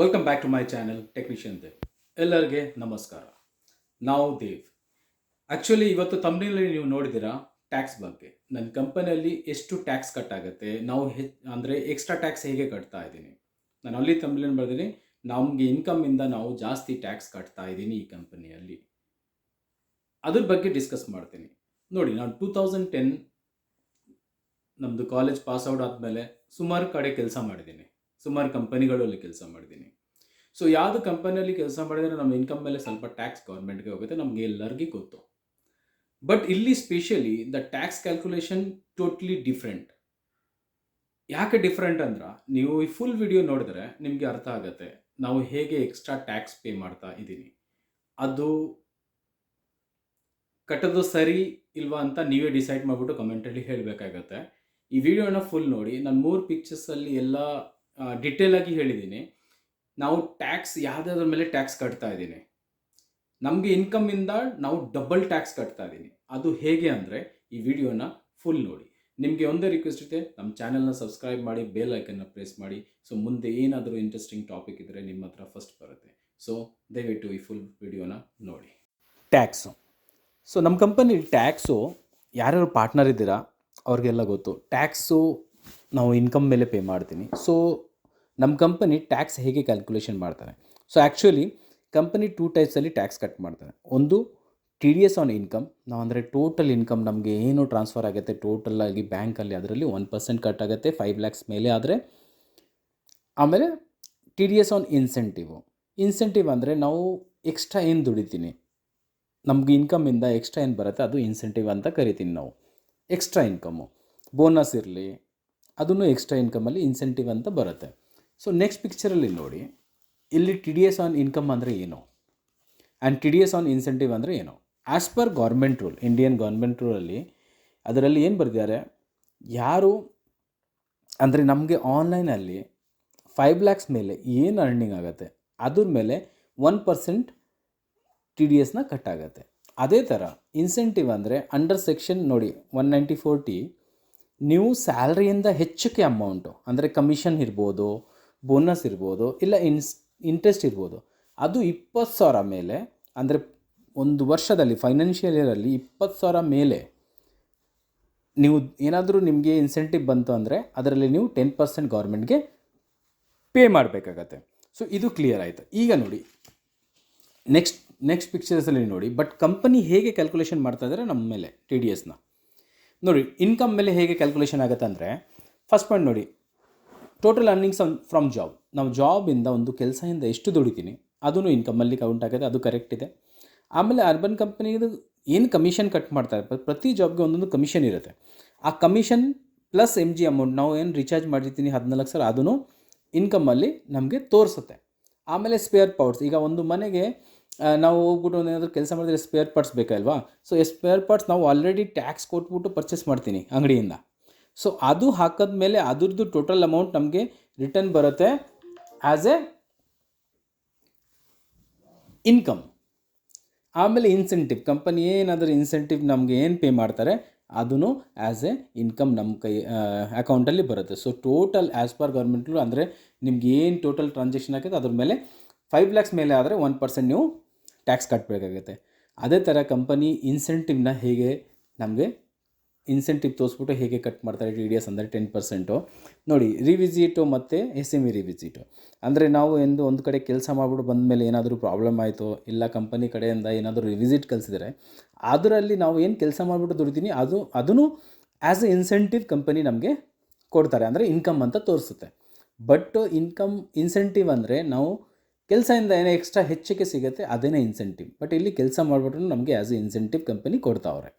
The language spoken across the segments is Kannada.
Welcome back to my channel technician Dev ಎಲ್ಲರಿಗೆ ನಮಸ್ಕಾರ. ನಾವು ದೇವ್. ಆ್ಯಕ್ಚುಲಿ ಇವತ್ತು ತಮ್ಮನಲ್ಲಿ ನೀವು ನೋಡಿದ್ದೀರಾ ಟ್ಯಾಕ್ಸ್ ಬಗ್ಗೆ. ನನ್ನ ಕಂಪನಿಯಲ್ಲಿ ಎಷ್ಟು ಟ್ಯಾಕ್ಸ್ ಕಟ್ ಆಗುತ್ತೆ, ನಾವು ಹೆ, ಅಂದರೆ ಎಕ್ಸ್ಟ್ರಾ ಟ್ಯಾಕ್ಸ್ ಹೇಗೆ ಕಟ್ತಾ ಇದ್ದೀನಿ? ನಾನು ಅಲ್ಲಿ ತಮ್ಮಲ್ಲಿ ಬರ್ತೀನಿ ನಮಗೆ ಇನ್ಕಮಿಂದ ನಾವು ಜಾಸ್ತಿ ಟ್ಯಾಕ್ಸ್ ಕಟ್ತಾ ಇದ್ದೀನಿ ಈ ಕಂಪನಿಯಲ್ಲಿ ಅದ್ರ ಬಗ್ಗೆ ಡಿಸ್ಕಸ್ ಮಾಡ್ತೀನಿ. ನೋಡಿ, ನಾನು ಟೂ ತೌಸಂಡ್ ಟೆನ್ ನಮ್ಮದು ಕಾಲೇಜ್ ಪಾಸ್ ಔಟ್ ಆದಮೇಲೆ ಸುಮಾರು ಕಡೆ ಕೆಲಸ ಮಾಡಿದ್ದೀನಿ. ಸುಮಾರು ಕಂಪನಿಗಳಲ್ಲಿ ಕೆಲಸ ಮಾಡಿದ್ದೀನಿ. ಸೊ ಯಾವುದು ಕಂಪನಿಯಲ್ಲಿ ಕೆಲಸ ಮಾಡಿದರೆ ನಮ್ಮ ಇನ್ಕಮ್ ಮೇಲೆ ಸ್ವಲ್ಪ ಟ್ಯಾಕ್ಸ್ ಗೌರ್ಮೆಂಟ್ಗೆ ಹೋಗುತ್ತೆ, ನಮಗೆ ಎಲ್ಲರಿಗೂ ಗೊತ್ತು. ಬಟ್ ಇಲ್ಲಿ specially the tax calculation totally different ಯಾಕೆ ಡಿಫ್ರೆಂಟ್ ಅಂದ್ರೆ, ನೀವು ಈ ಫುಲ್ ವಿಡಿಯೋ ನೋಡಿದ್ರೆ ನಿಮಗೆ ಅರ್ಥ ಆಗುತ್ತೆ. ನಾವು ಹೇಗೆ ಎಕ್ಸ್ಟ್ರಾ ಟ್ಯಾಕ್ಸ್ ಪೇ ಮಾಡ್ತಾ ಇದ್ದೀನಿ. ಅದು ಕಟ್ಟೋದು ಸರಿ ಇಲ್ವಾ ಅಂತ ನೀವೇ ಡಿಸೈಡ್ ಮಾಡಿಬಿಟ್ಟು ಕಮೆಂಟಲ್ಲಿ ಹೇಳಬೇಕಾಗತ್ತೆ. ಈ ವಿಡಿಯೋನ ಫುಲ್ ನೋಡಿ, ನಾನು ಮೂರು ಪಿಕ್ಚರ್ಸಲ್ಲಿ ಎಲ್ಲ ಡಿಟೇಲ್ ಆಗಿ ಹೇಳಿದ್ದೀನಿ ನಾವು ಟ್ಯಾಕ್ಸ್ ಯಾವುದಾದ್ರ ಮೇಲೆ ಟ್ಯಾಕ್ಸ್ ಕಟ್ತಾ ಇದ್ದೀನಿ. ನಮಗೆ ಇನ್ಕಮಿಂದ ನಾವು ಡಬಲ್ ಟ್ಯಾಕ್ಸ್ ಕಟ್ತಾ ಇದ್ದೀನಿ. ಅದು ಹೇಗೆ ಅಂದರೆ ಈ ವಿಡಿಯೋನ ಫುಲ್ ನೋಡಿ. ನಿಮಗೆ ಒಂದೇ ರಿಕ್ವೆಸ್ಟ್ ಇದೆ ನಮ್ಮ ಚಾನೆಲ್ನ ಸಬ್ಸ್ಕ್ರೈಬ್ ಮಾಡಿ ಬೇಲ್ ಐಕನ್ನ ಪ್ರೆಸ್ ಮಾಡಿ. ಸೊ ಮುಂದೆ ಏನಾದರೂ ಇಂಟ್ರೆಸ್ಟಿಂಗ್ ಟಾಪಿಕ್ ಇದ್ದರೆ ನಿಮ್ಮ ಹತ್ರ ಫಸ್ಟ್ ಬರುತ್ತೆ. ಸೊ ದಯವಿಟ್ಟು ಈ ಫುಲ್ ವಿಡಿಯೋನ ನೋಡಿ. ಟ್ಯಾಕ್ಸು ಸೊ ನಮ್ಮ ಕಂಪನಿ ಟ್ಯಾಕ್ಸು ಯಾರ್ಯಾರು ಪಾರ್ಟ್ನರ್ ಇದ್ದೀರಾ, ಅವ್ರಿಗೆಲ್ಲ ಗೊತ್ತು. ಟ್ಯಾಕ್ಸು ನಾವು ಇನ್ಕಮ್ ಮೇಲೆ ಪೇ ಮಾಡ್ತೀನಿ. ಸೊ ನಮ್ಮ ಕಂಪನಿ ಟ್ಯಾಕ್ಸ್ ಹೇಗೆ ಕ್ಯಾಲ್ಕುಲೇಷನ್ ಮಾಡ್ತಾರೆ? ಸೊ ಆ್ಯಕ್ಚುಲಿ ಕಂಪನಿ ಟೂ ಟೈಪ್ಸಲ್ಲಿ ಟ್ಯಾಕ್ಸ್ ಕಟ್ ಮಾಡ್ತಾರೆ. ಒಂದು T D S on income ನಾವು ಅಂದರೆ ಟೋಟಲ್ ಇನ್ಕಮ್ ನಮಗೆ ಏನು ಟ್ರಾನ್ಸ್ಫರ್ ಆಗುತ್ತೆ ಟೋಟಲ್ ಆಗಿ ಬ್ಯಾಂಕಲ್ಲಿ ಅದರಲ್ಲಿ ಒನ್ ಪರ್ಸೆಂಟ್ ಕಟ್ ಆಗುತ್ತೆ ಫೈವ್ ಲ್ಯಾಕ್ಸ್ ಮೇಲೆ ಆದರೆ. ಆಮೇಲೆ T D S on incentive incentive ಅಂದರೆ ನಾವು ಎಕ್ಸ್ಟ್ರಾ ಏನು ದುಡಿತೀನಿ? ನಮ್ಗೆ ಇನ್ಕಮಿಂದ ಎಕ್ಸ್ಟ್ರಾ ಏನು ಬರುತ್ತೆ, ಅದು ಇನ್ಸೆಂಟಿವ್ ಅಂತ ಕರಿತೀನಿ ನಾವು. ಎಕ್ಸ್ಟ್ರಾ ಇನ್ಕಮ್ಮು ಬೋನಸ್ ಇರಲಿ ಅದನ್ನು ಎಕ್ಸ್ಟ್ರಾ ಇನ್ಕಮಲ್ಲಿ ಇನ್ಸೆಂಟಿವ್ ಅಂತ ಬರುತ್ತೆ. ಸೊ ನೆಕ್ಸ್ಟ್ ಪಿಕ್ಚರಲ್ಲಿ ನೋಡಿ, ಇಲ್ಲಿ T D S on income ಅಂದರೆ ಏನು? And T D S on incentive ಅಂದರೆ ಏನು? As per government rule Indian government ರೂಲಲ್ಲಿ ಅದರಲ್ಲಿ ಏನು ಬರೆದಿದ್ದಾರೆ? ಯಾರು, ಅಂದರೆ ನಮಗೆ ಆನ್ಲೈನಲ್ಲಿ ಫೈವ್ ಲ್ಯಾಕ್ಸ್ ಮೇಲೆ ಏನು ಅರ್ನಿಂಗ್ ಆಗುತ್ತೆ? ಅದ್ರ ಮೇಲೆ ಒನ್ ಪರ್ಸೆಂಟ್ ಟಿ ಡಿ ಎಸ್ನ ಕಟ್ ಆಗುತ್ತೆ. ಅದೇ ಥರ ಇನ್ಸೆಂಟಿವ್ ಅಂದರೆ ಅಂಡರ್ ಸೆಕ್ಷನ್ ನೋಡಿ ಒನ್ ನೈಂಟಿ ಫೋರ್ ಟಿ ನೀವು ಸ್ಯಾಲ್ರಿಯಿಂದ ಹೆಚ್ಚಕ್ಕೆ ಅಮೌಂಟು, ಅಂದರೆ ಕಮಿಷನ್ ಇರ್ಬೋದು, ಬೋನಸ್ ಇರ್ಬೋದು, ಇಲ್ಲ ಇನ್ಸ್, ಇಂಟ್ರೆಸ್ಟ್ ಇರ್ಬೋದು, ಅದು ಇಪ್ಪತ್ತು ಸಾವಿರ ಮೇಲೆ, ಅಂದರೆ ಒಂದು ವರ್ಷದಲ್ಲಿ, ಫೈನಾನ್ಷಿಯಲ್ ಇಯರಲ್ಲಿ ಇಪ್ಪತ್ತು ಸಾವಿರ ಮೇಲೆ ನೀವು ಏನಾದರೂ ನಿಮಗೆ ಇನ್ಸೆಂಟಿವ್ ಬಂತು ಅಂದರೆ ಅದರಲ್ಲಿ ನೀವು ಟೆನ್ ಪರ್ಸೆಂಟ್ ಗೌರ್ಮೆಂಟ್ಗೆ ಪೇ ಮಾಡಬೇಕಾಗತ್ತೆ. ಸೊ, ಇದು ಕ್ಲಿಯರ್ ಆಯಿತು. ಈಗ ನೋಡಿ, ನೆಕ್ಸ್ಟ್ ನೆಕ್ಸ್ಟ್ ಪಿಕ್ಚರ್ಸಲ್ಲಿ ನೋಡಿ, ಬಟ್ ಕಂಪನಿ ಹೇಗೆ ಕ್ಯಾಲ್ಕುಲೇಷನ್ ಮಾಡ್ತಾ ಇದ್ದಾರೆ ನಮ್ಮ ಮೇಲೆ ಟಿ ಡಿ ಎಸ್ನ ನೋಡಿ ಇನ್ಕಮ್ ಮೇಲೆ ಹೇಗೆ ಕ್ಯಾಲ್ಕುಲೇಷನ್ ಆಗುತ್ತೆ ಅಂದರೆ ಫಸ್ಟ್ ಪಾಯಿಂಟ್ ನೋಡಿ ಟೋಟಲ್ ಅರ್ನಿಂಗ್ಸ್ ಫ್ರಮ್ ಜಾಬ್ ನಾವು ಜಾಬಿಂದ ಒಂದು ಕೆಲಸದಿಂದ ಎಷ್ಟು ದುಡಿತೀನಿ ಅದೂ ಇನ್ಕಮಲ್ಲಿ ಕೌಂಟ್ ಆಗುತ್ತೆ, ಅದು ಕರೆಕ್ಟ್ ಇದೆ. ಆಮೇಲೆ ಅರ್ಬನ್ ಕಂಪ್ನಿದು ಏನು ಕಮಿಷನ್ ಕಟ್ ಮಾಡ್ತಾರೆ? ಪ್ರ- ಪ್ರತಿ ಜಾಬ್ಗೆ ಒಂದೊಂದು ಕಮಿಷನ್ ಇರುತ್ತೆ. ಆ commission plus M G amount ನಾವು ಏನು ರಿಚಾರ್ಜ್ ಮಾಡಿರ್ತೀನಿ ಹದಿನಾಲ್ಕು ಸಾವಿರ ಅದನ್ನು ಇನ್ಕಮಲ್ಲಿ ನಮಗೆ ತೋರಿಸುತ್ತೆ. ಆಮೇಲೆ ಸ್ಪೇರ್ ಪೌಡ್ಸ್ ಈಗ ಒಂದು ಮನೆಗೆ ನಾವು ಹೋಗ್ಬಿಟ್ಟು ಏನಾದರೂ ಕೆಲಸ ಮಾಡಿದ್ರೆ ಸ್ಪೇರ್ ಪಾರ್ಟ್ಸ್ ಬೇಕಲ್ವಾ? ಸೊ ಸ್ಪೇರ್ ಪಾರ್ಟ್ಸ್ ನಾವು ಆಲ್ರೆಡಿ ಟ್ಯಾಕ್ಸ್ ಕೊಟ್ಬಿಟ್ಟು ಪರ್ಚೇಸ್ ಮಾಡ್ತೀನಿ ಅಂಗಡಿಯಿಂದ. ಸೊ ಅದು ಹಾಕಿದ ಮೇಲೆ ಅದ್ರದ್ದು ಟೋಟಲ್ ಅಮೌಂಟ್ ನಮಗೆ ರಿಟರ್ನ್ ಬರುತ್ತೆ ಆ್ಯಸ್ ಎ ಇನ್ಕಮ್ ಆಮೇಲೆ ಇನ್ಸೆಂಟಿವ್ ಕಂಪನಿ ಏನಾದರೂ ಇನ್ಸೆಂಟಿವ್ ನಮಗೆ ಏನು ಪೇ ಮಾಡ್ತಾರೆ? ಅದೂ ಆ್ಯಸ್ ಎ ಇನ್ಕಮ್ ನಮ್ಮ ಕೈ ಅಕೌಂಟಲ್ಲಿ ಬರುತ್ತೆ. So total as per government ಅಂದರೆ ನಿಮ್ಗೆ ಏನು ಟೋಟಲ್ ಟ್ರಾನ್ಸಾಕ್ಷನ್ ಆಗುತ್ತೆ ಅದ್ರ ಮೇಲೆ ಫೈವ್ ಲ್ಯಾಕ್ಸ್ ಮೇಲೆ ಆದರೆ ಒನ್ ಪರ್ಸೆಂಟ್ ನೀವು ಟ್ಯಾಕ್ಸ್ ಕಟ್ಟಬೇಕಾಗುತ್ತೆ ಅದೇ ಥರ ಕಂಪನಿ ಇನ್ಸೆಂಟಿವ್ನ ಹೇಗೆ ನಮಗೆ ಇನ್ಸೆಂಟಿವ್ ತೋರಿಸ್ಬಿಟ್ಟು ಹೇಗೆ ಕಟ್ ಮಾಡ್ತಾರೆ ಟಿ ಡಿ ಎಸ್ ಅಂದರೆ ಟೆನ್ ಪರ್ಸೆಂಟು ನೋಡಿ ರಿವಿಸಿಟು ಮತ್ತು ಎಸ್ ಎಂ ಇ ರಿವಿಸಿಟು ಅಂದರೆ ನಾವು ಎಂದು ಒಂದು ಕಡೆ ಕೆಲಸ ಮಾಡಿಬಿಟ್ಟು ಬಂದ ಮೇಲೆ ಏನಾದರೂ ಪ್ರಾಬ್ಲಮ್ ಆಯಿತು, ಇಲ್ಲ ಕಂಪನಿ ಕಡೆಯಿಂದ ಏನಾದರೂ ರಿವಿಸಿಟ್ ಕಲಿಸಿದರೆ ಅದರಲ್ಲಿ ನಾವು ಏನು ಕೆಲಸ ಮಾಡಿಬಿಟ್ಟು ದುಡಿತೀನಿ, ಅದು, ಅದನ್ನು ಆ್ಯಸ್ ಎ ಇನ್ಸೆಂಟಿವ್ ಕಂಪನಿ ನಮಗೆ ಕೊಡ್ತಾರೆ. ಅಂದರೆ ಇನ್ಕಮ್ ಅಂತ ತೋರಿಸುತ್ತೆ. ಬಟ್ ಇನ್ಕಮ್ ಇನ್ಸೆಂಟಿವ್ ಅಂದರೆ ನಾವು ಕೆಲಸದಿಂದ ಏನೋ ಎಕ್ಸ್ಟ್ರಾ ಹೆಚ್ಚಿಗೆ ಸಿಗುತ್ತೆ, ಅದೇನೇ ಇನ್ಸೆಂಟಿವ್ ಬಟ್ ಇಲ್ಲಿ ಕೆಲಸ ಮಾಡಿಬಿಟ್ರು ನಮಗೆ as a incentive company ಕೊಡ್ತಾವ್ರೆ.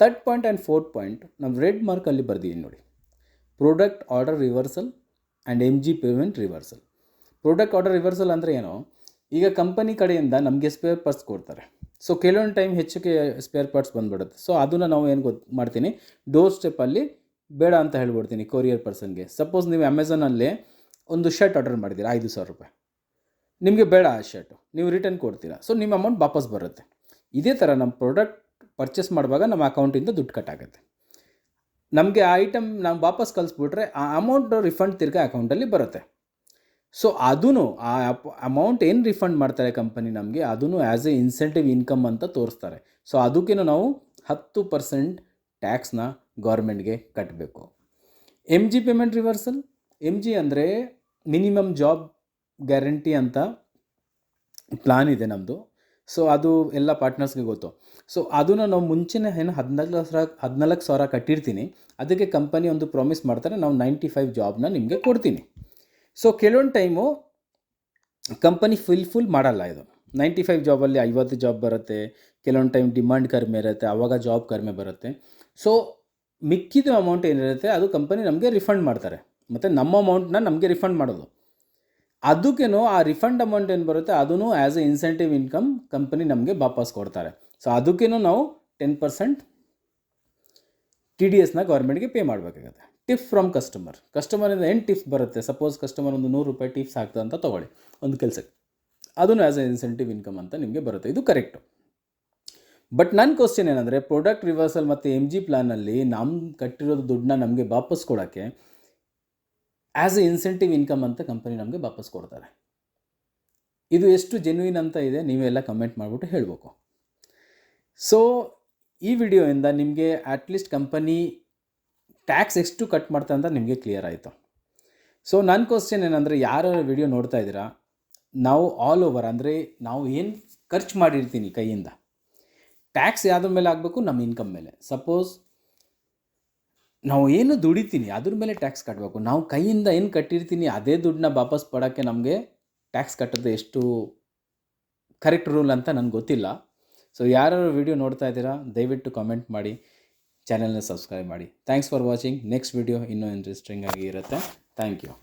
Third point and fourth point ನಾವು ರೆಡ್ ಮಾರ್ಕಲ್ಲಿ ಬರ್ದಿದ್ದೀನಿ ನೋಡಿ. Product order reversal and M G payment reversal product order reversal ಅಂದರೆ ಏನು, ಈಗ ಕಂಪನಿ ಕಡೆಯಿಂದ ನಮಗೆ ಸ್ಪೇರ್ ಪಾರ್ಟ್ಸ್ ಕೊಡ್ತಾರೆ. ಸೊ ಕೆಲವೊಂದು ಟೈಮ್ ಹೆಚ್ಚಿಗೆ ಸ್ಪೇರ್ ಪಾರ್ಟ್ಸ್ ಬಂದ್ಬಿಡುತ್ತೆ. ಸೊ ಅದನ್ನು ನಾವು ಏನು ಗೊತ್ತು ಮಾಡ್ತೀನಿ? ಡೋರ್ ಸ್ಟೆಪ್ಪಲ್ಲಿ ಬೇಡ ಅಂತ ಹೇಳ್ಬಿಡ್ತೀನಿ ಕೊರಿಯರ್ ಪರ್ಸನ್ಗೆ ಸಪೋಸ್ ನೀವು ಅಮೆಝಾನಲ್ಲಿ ಒಂದು ಶರ್ಟ್ ಆರ್ಡರ್ ಮಾಡಿದ್ದೀರಾ, ಐದು ಸಾವಿರ ರೂಪಾಯಿ. ನಿಮಗೆ ಬೇಡ ಆ ಶರ್ಟು ನೀವು ರಿಟರ್ನ್ ಕೊಡ್ತೀರಾ. ಸೊ ನಿಮ್ಮ ಅಮೌಂಟ್ ವಾಪಸ್ ಬರುತ್ತೆ. ಇದೇ ಥರ ನಮ್ಮ ಪ್ರಾಡಕ್ಟ್ ಪರ್ಚೇಸ್ ಮಾಡುವಾಗ ನಮ್ಮ ಅಕೌಂಟಿಂದ ದುಡ್ಡು ಕಟ್ ಆಗುತ್ತೆ. ನಮಗೆ ಆ ಐಟಮ್ ನಾವು ವಾಪಸ್ ಕಳಿಸ್ಬಿಟ್ರೆ ಆ ಅಮೌಂಟ್ ರಿಫಂಡ್ ತಿರ್ಗಾ ಅಕೌಂಟಲ್ಲಿ ಬರುತ್ತೆ. ಸೊ ಅದೂ ಆ ಅಮೌಂಟ್ ಏನು ರಿಫಂಡ್ ಮಾಡ್ತಾರೆ ಕಂಪನಿ ನಮಗೆ ಅದೂ ಆ್ಯಸ್ ಎ ಇನ್ಸೆಂಟಿವ್ ಇನ್ಕಮ್ ಅಂತ ತೋರಿಸ್ತಾರೆ. ಸೊ ಅದಕ್ಕೇನು ನಾವು ಹತ್ತು ಪರ್ಸೆಂಟ್ ಟ್ಯಾಕ್ಸ್ನ ಗೌರ್ಮೆಂಟ್ಗೆ ಕಟ್ಟಬೇಕು M G payment reversal M G ಅಂದರೆ ಮಿನಿಮಮ್ ಜಾಬ್ ಗ್ಯಾರಂಟಿ ಅಂತ ಪ್ಲಾನ್ ಇದೆ ನಮ್ಮದು ಸೊ ಅದು ಎಲ್ಲ ಪಾರ್ಟ್ನರ್ಸ್ಗೆ ಗೊತ್ತು. ಸೊ ಅದನ್ನು ನಾವು ಮುಂಚೆನೇ ಏನು ಹದಿನಾಲ್ಕು ಸಾವಿರ ಹದಿನಾಲ್ಕು ಸಾವಿರ ಕಟ್ಟಿರ್ತೀನಿ. ಅದಕ್ಕೆ ಕಂಪನಿ ಒಂದು ಪ್ರಾಮಿಸ್ ಮಾಡ್ತಾರೆ, ನಾವು ನೈಂಟಿ ಫೈವ್ ಜಾಬ್ನ ನಿಮಗೆ ಕೊಡ್ತೀನಿ. ಸೊ ಕೆಲವೊಂದು ಟೈಮು ಕಂಪನಿ ಫುಲ್ ಫುಲ್ ಮಾಡಲ್ಲ ಇದು. ನೈಂಟಿ ಫೈವ್ ಜಾಬಲ್ಲಿ ಐವತ್ತು ಜಾಬ್ ಬರುತ್ತೆ ಕೆಲವೊಂದು ಟೈಮ್ ಡಿಮಾಂಡ್ ಕಡಿಮೆ ಇರುತ್ತೆ ಆವಾಗ ಜಾಬ್ ಕಡಿಮೆ ಬರುತ್ತೆ. ಸೊ ಮಿಕ್ಕಿದ ಅಮೌಂಟ್ ಏನಿರುತ್ತೆ, ಅದು ಕಂಪನಿ ನಮಗೆ ರಿಫಂಡ್ ಮಾಡ್ತಾರೆ. ಮತ್ತು ನಮ್ಮ ಅಮೌಂಟ್ನ ನಮಗೆ ರಿಫಂಡ್ ಮಾಡೋದು. ಅದಕ್ಕೇನೋ ಆ ರಿಫಂಡ್ ಅಮೌಂಟ್ ಏನು ಬರುತ್ತೆ ಅದೂ as a incentive income company ನಮಗೆ ವಾಪಸ್ ಕೊಡ್ತಾರೆ. ಸೊ ಅದಕ್ಕೇನೋ ನಾವು ಟೆನ್ ಪರ್ಸೆಂಟ್ ಟಿ ಡಿ ಎಸ್ನ ಗೌರ್ಮೆಂಟ್ಗೆ ಪೇ ಮಾಡಬೇಕಾಗುತ್ತೆ. ಟಿಫ್ ಫ್ರಮ್ ಕಸ್ಟಮರ್ ಕಸ್ಟಮರಿಂದ ಏನು ಟಿಫ್ ಬರುತ್ತೆ? ಸಪೋಸ್ ಕಸ್ಟಮರ್ ಒಂದು ನೂರು ರೂಪಾಯಿ ಟಿಪ್ಸ್ ಹಾಕ್ತದೆ ಅಂತ ತೊಗೊಳ್ಳಿ. ಒಂದು ಕೆಲಸಕ್ಕೆ. ಅದನ್ನು ಆ್ಯಸ್ ಎ ಇನ್ಸೆಂಟಿವ್ ಇನ್ಕಮ್ ಅಂತ ನಿಮಗೆ ಬರುತ್ತೆ. ಇದು ಕರೆಕ್ಟು ಬಟ್ ನನ್ನ ಕ್ವಶನ್ ಏನಂದರೆ ಪ್ರಾಡಕ್ಟ್ ರಿವರ್ಸಲ್ ಮತ್ತು ಎಂ ಜಿ ಪ್ಲಾನಲ್ಲಿ ನಮ್ಮ ಕಟ್ಟಿರೋದು ದುಡ್ಡನ್ನ ನಮಗೆ ವಾಪಸ್ ಕೊಡೋಕ್ಕೆ ಆ್ಯಸ್ ಎ ಇನ್ಸೆಂಟಿವ್ ಇನ್ಕಮ್ ಅಂತ ಕಂಪನಿ ನಮಗೆ ವಾಪಸ್ ಕೊಡ್ತಾರೆ. ಇದು ಎಷ್ಟು ಜೆನ್ಯೂನ್ ಅಂತ ಇದೆ, ನೀವೆಲ್ಲ ಕಮೆಂಟ್ ಮಾಡಿಬಿಟ್ಟು ಹೇಳಬೇಕು. ಸೊ ಈ ವಿಡಿಯೋಯಿಂದ ನಿಮಗೆ ಅಟ್ಲೀಸ್ಟ್ ಕಂಪನಿ ಟ್ಯಾಕ್ಸ್ ಎಷ್ಟು ಕಟ್ ಮಾಡ್ತಾ ಅಂತ ನಿಮಗೆ ಕ್ಲಿಯರ್ ಆಯಿತು. ಸೊ ನನ್ನ ಕ್ವಶನ್ ಏನಂದರೆ ಯಾರು ವಿಡಿಯೋ ನೋಡ್ತಾ ಇದ್ದೀರಾ? ನಾವು ಆಲ್ ಓವರ್ ಅಂದರೆ ನಾವು ಏನು ಖರ್ಚು ಮಾಡಿರ್ತೀನಿ ಕೈಯಿಂದ? ಟ್ಯಾಕ್ಸ್ ಯಾವುದ್ರ ಮೇಲೆ ಆಗಬೇಕು? ನಮ್ಮ ಇನ್ಕಮ್ ಮೇಲೆ. ಸಪೋಸ್ ನಾವು ಏನು ದುಡಿತೀನಿ, ಅದ್ರ ಮೇಲೆ ಟ್ಯಾಕ್ಸ್ ಕಟ್ಟಬೇಕು ನಾವು ಕೈಯಿಂದ ಏನು ಕಟ್ಟಿರ್ತೀನಿ, ಅದೇ ದುಡ್ಡನ್ನ ವಾಪಸ್ ಪಡೋಕ್ಕೆ ನಮಗೆ ಟ್ಯಾಕ್ಸ್ ಕಟ್ಟೋದು ಎಷ್ಟು ಕರೆಕ್ಟ್ ರೂಲ್ ಅಂತ ನನಗೆ ಗೊತ್ತಿಲ್ಲ. ಸೊ ಯಾರು ವಿಡಿಯೋ ನೋಡ್ತಾ ಇದ್ದೀರಾ, ದಯವಿಟ್ಟು ಕಾಮೆಂಟ್ ಮಾಡಿ ಚಾನಲ್ನ ಸಬ್ಸ್ಕ್ರೈಬ್ ಮಾಡಿ. Thanks for watching next video ಇನ್ನೂ ಇಂಟ್ರೆಸ್ಟಿಂಗ್ ಆಗಿ ಇರುತ್ತೆ. Thank you